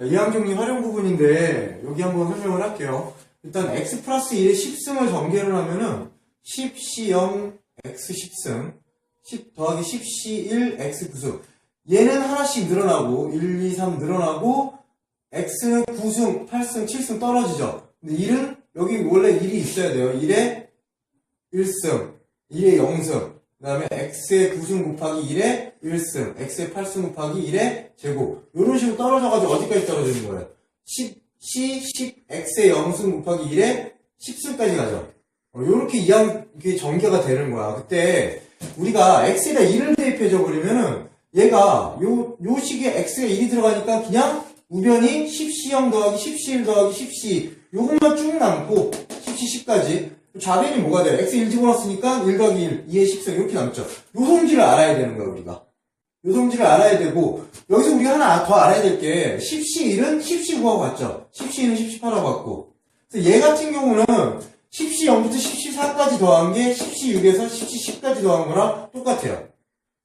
자, 이항정리 활용 부분인데 여기 한번 설명을 할게요. 일단 x 플러스 1에 10승을 전개를 하면은 10C0 x 10승 10 더하기 10C1 x 9승 얘는 하나씩 늘어나고 1, 2, 3 늘어나고 x는 9승, 8승, 7승 떨어지죠. 근데 1은 여기 원래 1이 있어야 돼요. 1에 1승, 1에 0승, 그 다음에 x의 9승 곱하기 1에 1승, x의 8승 곱하기 1에 제곱. 이런 식으로 떨어져가지고 어디까지 떨어지는 거예요? 10, c, 10, x의 0승 곱하기 1에 10승까지 가죠. 이렇게 이항, 이게 전개가 되는 거야. 그때 우리가 x에다 1을 대입해줘 버리면은 얘가 요, 요 식에 x가 1이 들어가니까 그냥 우변이 10c0 더하기 10c1 더하기 10c 요것만 쭉 남고 10c 10까지 좌변이 뭐가 돼요? x 1 집어넣었으니까 1 더하기 1, 2의 10승 이렇게 남죠. 요 성질을 알아야 되는 거야 우리가. 요 성질을 알아야 되고 여기서 우리가 하나 더 알아야 될 게 10c1은 10c9하고 같죠. 10c1은 10c8하고 같고 그래서 얘 같은 경우는 10c0부터 10c4까지 더한 게 10c6에서 10c10까지 더한 거랑 똑같아요.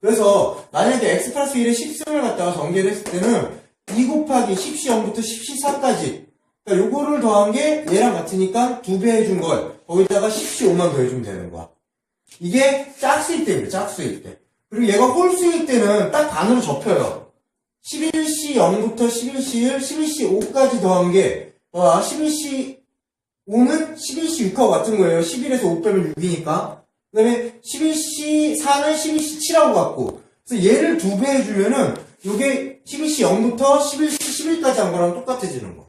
그래서 만약에 x 플러스 1에 10승을 갖다가 전개를 했을 때는 2 곱하기 10c0부터 10c4까지 그러니까 요거를 더한 게 얘랑 같으니까 두 배 해준 걸 거기다가 10c5만 더해주면 되는 거야. 이게 짝수일 때입니다. 짝수일 때. 그리고 얘가 홀수일 때는 딱 반으로 접혀요. 11c0부터 11c1, 11c5까지 더한 게 와, 11c5는 11c6하고 같은 거예요. 11에서 5 빼면 6이니까. 그 다음에 11c4는 11c7하고 같고. 그래서 얘를 두 배 해주면은 요게 11c0부터 11c11까지 한 거랑 똑같아지는 거.